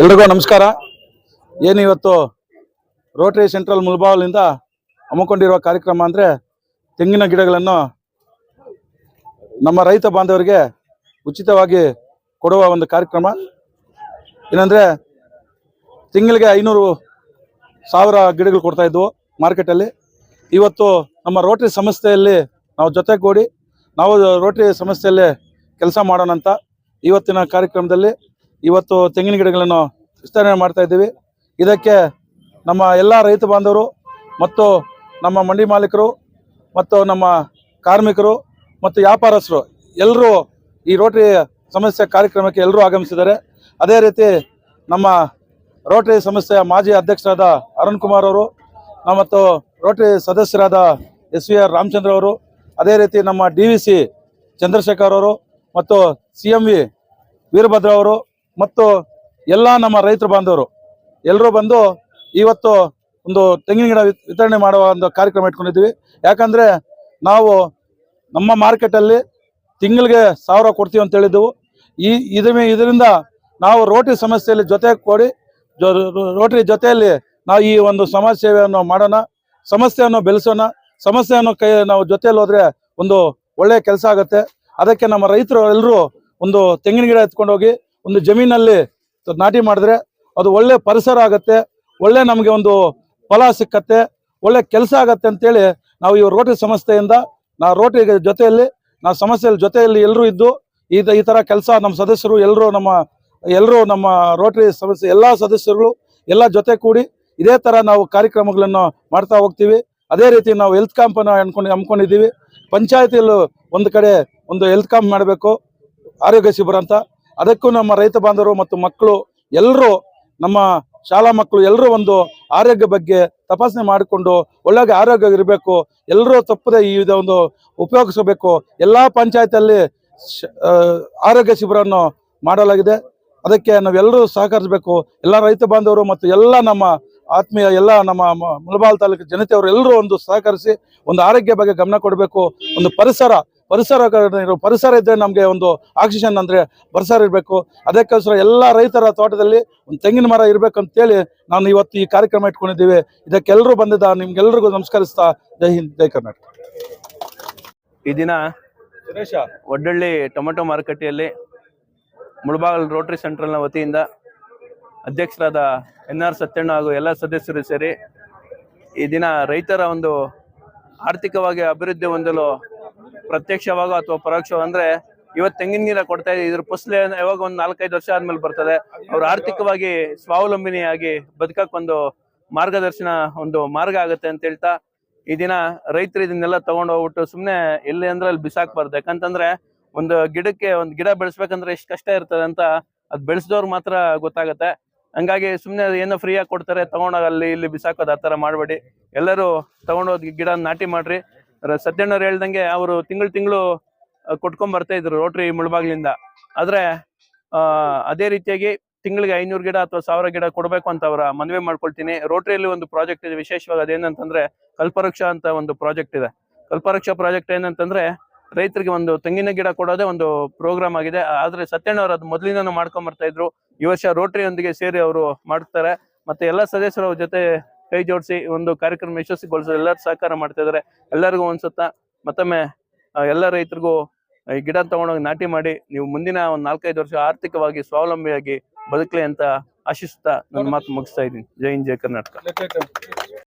ಎಲ್ರಿಗೂ ನಮಸ್ಕಾರ. ಏನು ಇವತ್ತು ರೋಟರಿ ಸೆಂಟ್ರಲ್ ಮುಲ್ಬಾವಲಿಂದ ಹಮ್ಮಿಕೊಂಡಿರುವ ಕಾರ್ಯಕ್ರಮ ಅಂದರೆ ತೆಂಗಿನ ಗಿಡಗಳನ್ನು ನಮ್ಮ ರೈತ ಬಾಂಧವರಿಗೆ ಉಚಿತವಾಗಿ ಕೊಡುವ ಒಂದು ಕಾರ್ಯಕ್ರಮ. ಏನಂದರೆ ತಿಂಗಳಿಗೆ ಐನೂರು ಸಾವಿರ ಗಿಡಗಳು ಕೊಡ್ತಾ ಇದ್ವು ಮಾರ್ಕೆಟಲ್ಲಿ ಇವತ್ತು ನಮ್ಮ ರೋಟರಿ ಸಂಸ್ಥೆಯಲ್ಲಿ ನಾವು ಜೊತೆಗೂಡಿ ನಾವು ರೋಟರಿ ಸಂಸ್ಥೆಯಲ್ಲಿ ಕೆಲಸ ಮಾಡೋಣ ಅಂತ ಇವತ್ತಿನ ಕಾರ್ಯಕ್ರಮದಲ್ಲಿ ಇವತ್ತು ತೆಂಗಿನ ಗಿಡಗಳನ್ನು ವಿಸ್ತರಣೆ ಮಾಡ್ತಾ ಇದ್ದೀವಿ. ಇದಕ್ಕೆ ನಮ್ಮ ಎಲ್ಲ ರೈತ ಬಾಂಧವರು ಮತ್ತು ನಮ್ಮ ಮಂಡಿ ಮಾಲೀಕರು ಮತ್ತು ನಮ್ಮ ಕಾರ್ಮಿಕರು ಮತ್ತು ವ್ಯಾಪಾರಸ್ಥರು ಎಲ್ಲರೂ ಈ ರೋಟರಿ ಸಮಸ್ಯೆ ಕಾರ್ಯಕ್ರಮಕ್ಕೆ ಎಲ್ಲರೂ ಆಗಮಿಸಿದ್ದಾರೆ. ಅದೇ ರೀತಿ ನಮ್ಮ ರೋಟರಿ ಸಂಸ್ಥೆಯ ಮಾಜಿ ಅಧ್ಯಕ್ಷರಾದ ಅರುಣ್ ಕುಮಾರ್ ಅವರು ಮತ್ತು ರೋಟರಿ ಸದಸ್ಯರಾದ ಎಸ್ ವಿ ಆರ್ ರಾಮಚಂದ್ರ ಅವರು, ಅದೇ ರೀತಿ ನಮ್ಮ ಡಿ ವಿ ಸಿ ಚಂದ್ರಶೇಖರ್ ಅವರು ಮತ್ತು ಸಿ ಎಂ ವಿ ವೀರಭದ್ರ ಅವರು ಮತ್ತು ಎಲ್ಲ ನಮ್ಮ ರೈತರು ಬಾಂಧವರು ಎಲ್ಲರೂ ಬಂದು ಇವತ್ತು ಒಂದು ತೆಂಗಿನ ಗಿಡ ವಿತರಣೆ ಮಾಡುವ ಒಂದು ಕಾರ್ಯಕ್ರಮ ಇಟ್ಕೊಂಡಿದ್ವಿ ಯಾಕಂದ್ರೆ ನಾವು ನಮ್ಮ ಮಾರ್ಕೆಟಲ್ಲಿ ತಿಂಗಳಿಗೆ ಸಾವಿರ ಕೊಡ್ತೀವಿ ಅಂತ ಹೇಳಿದ್ದೆವು. ಈ, ಇದ್ರ ಇದರಿಂದ ನಾವು ರೋಟರಿ ಸಮಸ್ಯೆಯಲ್ಲಿ ಜೊತೆ ಕೊಡಿ ರೋಟರಿ ಜೊತೆಯಲ್ಲಿ ನಾವು ಈ ಒಂದು ಸಮಾಜ ಸೇವೆಯನ್ನು ಮಾಡೋಣ, ಸಮಸ್ಯೆಯನ್ನು ಬೆಳೆಸೋಣ, ಸಮಸ್ಯೆಯನ್ನು ಕೈ, ನಾವು ಜೊತೆಯಲ್ಲಿ ಹೋದರೆ ಒಂದು ಒಳ್ಳೆಯ ಕೆಲಸ ಆಗುತ್ತೆ. ಅದಕ್ಕೆ ನಮ್ಮ ರೈತರು ಎಲ್ಲರೂ ಒಂದು ತೆಂಗಿನ ಗಿಡ ಎತ್ಕೊಂಡು ಹೋಗಿ ಒಂದು ಜಮೀನಲ್ಲಿ ನಾಟಿ ಮಾಡಿದ್ರೆ ಅದು ಒಳ್ಳೆ ಪರಿಸರ ಆಗತ್ತೆ, ಒಳ್ಳೆ ನಮಗೆ ಒಂದು ಫಲ ಸಿಕ್ಕತ್ತೆ, ಒಳ್ಳೆ ಕೆಲಸ ಆಗತ್ತೆ ಅಂತೇಳಿ ನಾವು ಈ ರೋಟರಿ ಸಂಸ್ಥೆಯಿಂದ ನಾವು ರೋಟರಿ ಜೊತೆಯಲ್ಲಿ, ನಾವು ಸಮಸ್ಯೆಯಲ್ಲಿ ಜೊತೆಯಲ್ಲಿ ಎಲ್ಲರೂ ಇದ್ದು ಈ ಈ ಥರ ಕೆಲಸ ನಮ್ಮ ಸದಸ್ಯರು ಎಲ್ಲರೂ ನಮ್ಮ ಎಲ್ಲರೂ ನಮ್ಮ ರೋಟರಿ ಸಮಸ್ಯೆ ಎಲ್ಲ ಸದಸ್ಯರುಗಳು ಎಲ್ಲ ಜೊತೆ ಕೂಡಿ ಇದೇ ಥರ ನಾವು ಕಾರ್ಯಕ್ರಮಗಳನ್ನು ಮಾಡ್ತಾ ಹೋಗ್ತೀವಿ. ಅದೇ ರೀತಿ ನಾವು ಹೆಲ್ತ್ ಕ್ಯಾಂಪನ್ನು ಅನ್ಕೊಂಡು, ಹಮ್ಮಿಕೊಂಡಿದ್ದೀವಿ. ಪಂಚಾಯತಿಯಲ್ಲೂ ಒಂದು ಕಡೆ ಒಂದು ಹೆಲ್ತ್ ಕ್ಯಾಂಪ್ ಮಾಡಬೇಕು, ಆರೋಗ್ಯ ಶಿಬಿರ ಅಂತ. ಅದಕ್ಕೂ ನಮ್ಮ ರೈತ ಬಾಂಧವರು ಮತ್ತು ಮಕ್ಕಳು ಎಲ್ಲರೂ, ನಮ್ಮ ಶಾಲಾ ಮಕ್ಕಳು ಎಲ್ಲರೂ ಒಂದು ಆರೋಗ್ಯ ಬಗ್ಗೆ ತಪಾಸಣೆ ಮಾಡಿಕೊಂಡು ಒಳ್ಳೆಯ ಆರೋಗ್ಯ ಇರಬೇಕು ಎಲ್ಲರೂ ತಪ್ಪದೆ ಈ ಒಂದು ಉಪಯೋಗಿಸಬೇಕು. ಎಲ್ಲ ಪಂಚಾಯತಲ್ಲಿ ಆರೋಗ್ಯ ಶಿಬಿರವನ್ನು ಮಾಡಲಾಗಿದೆ. ಅದಕ್ಕೆ ನಾವೆಲ್ಲರೂ ಸಹಕರಿಸಬೇಕು. ಎಲ್ಲ ರೈತ ಬಾಂಧವರು ಮತ್ತು ಎಲ್ಲ ನಮ್ಮ ಆತ್ಮೀಯ, ಎಲ್ಲ ನಮ್ಮ ಮುಳಬಾಲ್ ತಾಲೂಕು ಜನತೆಯವರು ಎಲ್ಲರೂ ಒಂದು ಸಹಕರಿಸಿ ಒಂದು ಆರೋಗ್ಯ ಬಗ್ಗೆ ಗಮನ ಕೊಡಬೇಕು. ಒಂದು ಪರಿಸರ ಪರಿಸರ ಪರಿಸರ ಇದ್ದರೆ ನಮಗೆ ಒಂದು ಆಕ್ಸಿಜನ್ ಅಂದ್ರೆ ಪರಿಸರ ಇರಬೇಕು. ಅದಕ್ಕೋಸ್ಕರ ಎಲ್ಲ ರೈತರ ತೋಟದಲ್ಲಿ ಒಂದು ತೆಂಗಿನ ಮರ ಇರಬೇಕಂತೇಳಿ ನಾನು ಇವತ್ತು ಈ ಕಾರ್ಯಕ್ರಮ ಇಟ್ಕೊಂಡಿದ್ದೀವಿ. ಇದಕ್ಕೆಲ್ಲರೂ ಬಂದಿದ್ದ ನಿಮ್ಗೆಲ್ರಿಗೂ ನಮಸ್ಕರಿಸ್ತಾ ಜೈ ಹಿಂದ್ ಜೈ ಕರ್ನಾಟಕ. ಈ ದಿನ ಒಡ್ಡಳ್ಳಿ ಟೊಮೆಟೊ ಮಾರುಕಟ್ಟೆಯಲ್ಲಿ ಮುಳಬಾಗಲ್ ರೋಟರಿ ಸೆಂಟ್ರಲ್ನ ವತಿಯಿಂದ ಅಧ್ಯಕ್ಷರಾದ ಎನ್ ಆರ್ ಸತ್ಯಣ್ಣ ಹಾಗೂ ಎಲ್ಲ ಸದಸ್ಯರು ಸೇರಿ ಈ ದಿನ ರೈತರ ಒಂದು ಆರ್ಥಿಕವಾಗಿ ಅಭಿವೃದ್ಧಿ ಹೊಂದಲು ಪ್ರತ್ಯಕ್ಷವಾಗೋ ಅಥವಾ ಪರೋಕ್ಷ ಅಂದ್ರೆ ಇವತ್ತು ತೆಂಗಿನ ನೀರ ಕೊಡ್ತಾ ಇದೆ, ಇದ್ರ ಪುಸ್ಲೆ ಯಾವಾಗ ಒಂದು ನಾಲ್ಕೈದು ವರ್ಷ ಆದ್ಮೇಲೆ ಬರ್ತದೆ. ಅವ್ರು ಆರ್ಥಿಕವಾಗಿ ಸ್ವಾವಲಂಬಿನಿಯಾಗಿ ಬದುಕಕ್ಕೆ ಒಂದು ಮಾರ್ಗದರ್ಶನ, ಒಂದು ಮಾರ್ಗ ಆಗುತ್ತೆ ಅಂತ ಹೇಳ್ತಾ ಈ ದಿನ ರೈತರು ಇದನ್ನೆಲ್ಲ ತಗೊಂಡು ಹೋಗ್ಬಿಟ್ಟು ಸುಮ್ನೆ ಎಲ್ಲಿ ಅಂದ್ರೆ ಅಲ್ಲಿ ಬಿಸಾಕ್ಬಾರ್ದು. ಯಾಕಂತಂದ್ರೆ ಒಂದು ಗಿಡಕ್ಕೆ ಒಂದು ಗಿಡ ಬೆಳೆಸ್ಬೇಕಂದ್ರೆ ಎಷ್ಟು ಕಷ್ಟ ಇರ್ತದೆ ಅಂತ ಅದ್ ಬೆಳೆಸಿದವ್ರು ಮಾತ್ರ ಗೊತ್ತಾಗತ್ತೆ. ಹಂಗಾಗಿ ಅದು ಏನೋ ಫ್ರೀ ಆಗಿ ಕೊಡ್ತಾರೆ ತಗೊಂಡೋಗಿ ಅಲ್ಲಿ ಇಲ್ಲಿ ಬಿಸಾಕೋದು ಆ ತರ ಮಾಡ್ಬೇಡಿ. ಎಲ್ಲರೂ ತಗೊಂಡೋಗಿ ಗಿಡ ನಾಟಿ ಮಾಡ್ರಿ. ಸತ್ಯಣ್ಣವ್ರು ಹೇಳ್ದಂಗೆ ಅವರು ತಿಂಗಳು ತಿಂಗಳು ಕೊಟ್ಕೊಂಡ್ ಬರ್ತಾ ಇದ್ರು ರೋಟ್ರಿ ಮುಳಬಾಗ್ಲಿಂದ. ಆದ್ರೆ ಅದೇ ರೀತಿಯಾಗಿ ತಿಂಗಳಿಗೆ ಐನೂರು ಗಿಡ ಅಥವಾ ಸಾವಿರ ಗಿಡ ಕೊಡಬೇಕು ಅಂತ ಅವರ ಮನವಿ ಮಾಡ್ಕೊಳ್ತೀನಿ. ರೋಟ್ರಿಯಲ್ಲಿ ಒಂದು ಪ್ರಾಜೆಕ್ಟ್ ಇದೆ, ವಿಶೇಷವಾಗಿ ಅದೇನಂತಂದ್ರೆ ಕಲ್ಪವೃಕ್ಷ ಅಂತ ಒಂದು ಪ್ರಾಜೆಕ್ಟ್ ಇದೆ. ಕಲ್ಪವೃಕ್ಷ ಪ್ರಾಜೆಕ್ಟ್ ಏನಂತಂದ್ರೆ ರೈತರಿಗೆ ಒಂದು ತೆಂಗಿನ ಗಿಡ ಕೊಡೋದೇ ಒಂದು ಪ್ರೋಗ್ರಾಮ್ ಆಗಿದೆ. ಆದ್ರೆ ಸತ್ಯಣ್ಣವ್ರು ಅದು ಮೊದಲಿಂದನೂ ಮಾಡ್ಕೊಂಡ್ ಬರ್ತಾ ಇದ್ರು. ಈ ವರ್ಷ ರೋಟ್ರಿಯೊಂದಿಗೆ ಸೇರಿ ಅವರು ಮಾಡ್ತಾರೆ. ಮತ್ತೆ ಎಲ್ಲ ಸದಸ್ಯರ ಜೊತೆ ಕೈ ಜೋಡಿಸಿ ಒಂದು ಕಾರ್ಯಕ್ರಮ ಯಶಸ್ವಿಗೊಳಿಸಲು ಎಲ್ಲರೂ ಸಹಕಾರ ಮಾಡ್ತಾ ಇದ್ದಾರೆ. ಎಲ್ಲರಿಗೂ ಅನ್ಸುತ್ತಾ ಮತ್ತೊಮ್ಮೆ ಎಲ್ಲ ರೈತರಿಗೂ ಈ ಗಿಡ ತಗೊಂಡೋಗಿ ನಾಟಿ ಮಾಡಿ ನೀವು ಮುಂದಿನ ಒಂದು ನಾಲ್ಕೈದು ವರ್ಷ ಆರ್ಥಿಕವಾಗಿ ಸ್ವಾವಲಂಬಿಯಾಗಿ ಬದುಕಲಿ ಅಂತ ಆಶಿಸುತ್ತಾ ನನ್ನ ಮಾತು ಮುಗಿಸ್ತಾ ಇದ್ದೀನಿ. ಜೈ ಹಿಂದ್ ಜೈ ಕರ್ನಾಟಕ.